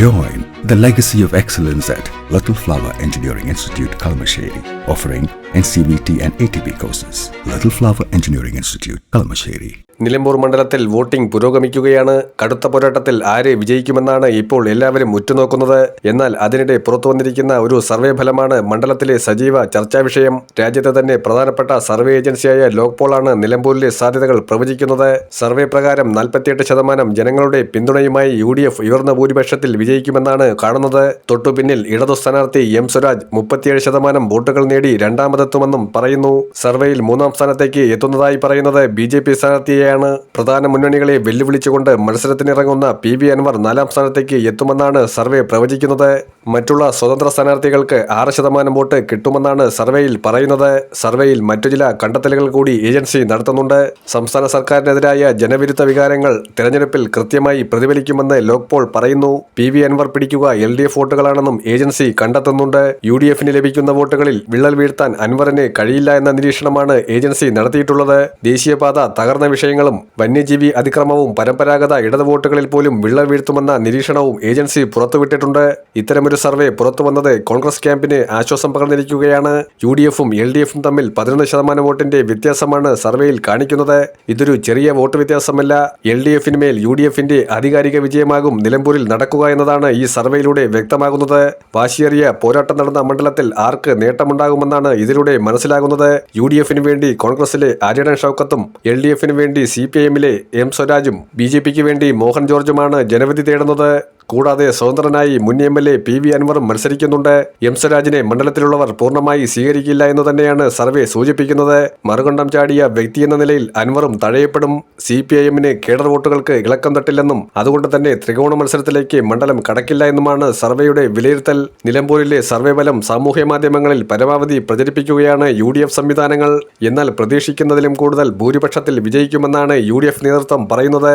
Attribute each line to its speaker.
Speaker 1: Join the legacy of excellence at Little Flower Engineering Institute, Kalamasheri, offering NCVT and ATP courses. Little Flower Engineering Institute, Kalamasheri.
Speaker 2: Nilambur മണ്ഡലത്തിൽ voting പുരോഗമിക്കുകയാണ് കടുത്ത പോരാട്ടത്തിൽ ആരെ വിജയിക്കുമെന്നാണ് ഇപ്പോൾ എല്ലാവരും ഉറ്റുനോക്കുന്നത് എന്നാൽ അതിനിടെ പുറത്തു വന്നിരിക്കുന്ന ഒരു സർവേ ഫലമാണ് മണ്ഡലത്തിലെ സജീവ ചർച്ചാ വിഷയം രാജ്യത്തെ തന്നെ പ്രധാനപ്പെട്ട സർവേ ഏജൻസിയായ ലോക്പോളാണ് നിലമ്പൂരിലെ സാധ്യതകൾ പ്രവചിക്കുന്നത് സർവേ പ്രകാരം നാൽപ്പത്തിയെട്ട് ശതമാനം ജനങ്ങളുടെ പിന്തുണയുമായി യു ഡി എഫ് ഉയർന്ന ഭൂരിപക്ഷത്തിൽ വിജയിക്കുമെന്നാണ് കാണുന്നത്. തൊട്ടു പിന്നിൽ ഇടതു സ്ഥാനാർത്ഥി എം സ്വരാജ് മുപ്പത്തിയേഴ് ശതമാനം വോട്ടുകൾ നേടി രണ്ടാമതെത്തുമെന്നും പറയുന്നു. സർവേയിൽ മൂന്നാം സ്ഥാനത്തേക്ക് എത്തുന്നതായി പറയുന്നത് ബി ജെ പി സ്ഥാനാർത്ഥിയെയാണ്. പ്രധാന മുന്നണികളെ വെല്ലുവിളിച്ചുകൊണ്ട് മത്സരത്തിനിറങ്ങുന്ന പി വി അൻവർ നാലാം സ്ഥാനത്തേക്ക് എത്തുമെന്നാണ് സർവേ പ്രവചിക്കുന്നത്. മറ്റുള്ള സ്വതന്ത്ര സ്ഥാനാർത്ഥികൾക്ക് ആറ് ശതമാനം വോട്ട് കിട്ടുമെന്നാണ് സർവേയിൽ പറയുന്നത്. സർവേയിൽ മറ്റു ചില കണ്ടെത്തലുകൾ കൂടി ഏജൻസി നടത്തുന്നുണ്ട്. സംസ്ഥാന സർക്കാരിനെതിരായ ജനവിരുദ്ധ വികാരങ്ങൾ തെരഞ്ഞെടുപ്പിൽ കൃത്യമായി പ്രതിഫലിക്കുമെന്ന് ലോക്പോൾ പറയുന്നു. പി വി അൻവർ പിടിക്കുക എൽ ഡി എഫ് വോട്ടുകളാണെന്നും ഏജൻസി കണ്ടെത്തുന്നുണ്ട്. യു ഡി എഫിന് ലഭിക്കുന്ന വോട്ടുകളിൽ വിള്ളൽ വീഴ്ത്താൻ അൻവറിന് കഴിയില്ല എന്ന നിരീക്ഷണമാണ് ഏജൻസി നടത്തിയിട്ടുള്ളത്. ദേശീയപാത തകർന്ന വിഷയങ്ങളും വന്യജീവി അതിക്രമവും പരമ്പരാഗത ഇടത് വോട്ടുകളിൽ പോലും വിള്ളൽ വീഴ്ത്തുമെന്ന നിരീക്ഷണവും ഏജൻസി പുറത്തുവിട്ടിട്ടുണ്ട്. ഇത്തരമൊരു സർവേ പുറത്തുവന്നത് കോൺഗ്രസ് ക്യാമ്പിന് ആശ്വാസം പകർന്നിരിക്കുകയാണ്. യു ഡി എഫും എൽ ഡി എഫും തമ്മിൽ പതിനൊന്ന് ശതമാനം വോട്ടിന്റെ വ്യത്യാസമാണ് സർവേയിൽ കാണിക്കുന്നത്. ഇതൊരു ചെറിയ വോട്ട് വ്യത്യാസമല്ല. എൽ ഡി എഫിന് മേൽ യു ഡി എഫിന്റെ ആധികാരിക വിജയമാകും നിലമ്പൂരിൽ നടക്കുക എന്നതാണ് ഈ സർവേയിലൂടെ വ്യക്തമാകുന്നത്. വാശിയേറിയ പോരാട്ടം നടന്ന മണ്ഡലത്തിൽ ആർക്ക് നേട്ടമുണ്ടാകുമെന്നാണ് ഇതിലൂടെ മനസ്സിലാകുന്നത്. യു ഡി എഫിന് വേണ്ടി കോൺഗ്രസിലെ ആര്യടൻ ഷൌക്കത്തും എൽ ഡി എഫിന് വേണ്ടി സി പി ഐ എമ്മിലെ എം സ്വരാജും ബി ജെ പിക്ക് വേണ്ടി മോഹൻ ജോർജുമാണ് ജനവിധി തേടുന്നത്. കൂടാതെ സ്വതന്ത്രനായി മുൻ M L A P V അൻവറും മത്സരിക്കുന്നുണ്ട്. എം സ്വരാജിനെ മണ്ഡലത്തിലുള്ളവർ പൂർണമായി സ്വീകരിക്കില്ല എന്ന് തന്നെയാണ് സർവേ സൂചിപ്പിക്കുന്നത്. മറുകണ്ഠം ചാടിയ വ്യക്തി എന്ന നിലയിൽ അൻവറും തഴയപ്പെടും. സി പി ഐ എമ്മിന് കേഡർ വോട്ടുകൾക്ക് ഇളക്കം തട്ടില്ലെന്നും അതുകൊണ്ട് തന്നെ ത്രികോണ മത്സരത്തിലേക്ക് മണ്ഡലം കടക്കില്ല എന്നുമാണ് സർവേയുടെ വിലയിരുത്തൽ. നിലമ്പൂരിലെ സർവേ ഫലം സാമൂഹ്യ മാധ്യമങ്ങളിൽ പരമാവധി പ്രചരിപ്പിക്കുകയാണ് യു ഡി എഫ് സംവിധാനങ്ങൾ. എന്നാൽ പ്രതീക്ഷിക്കുന്നതിലും കൂടുതൽ ഭൂരിപക്ഷത്തിൽ വിജയിക്കുമെന്നാണ് യു ഡി എഫ് നേതൃത്വം പറയുന്നത്.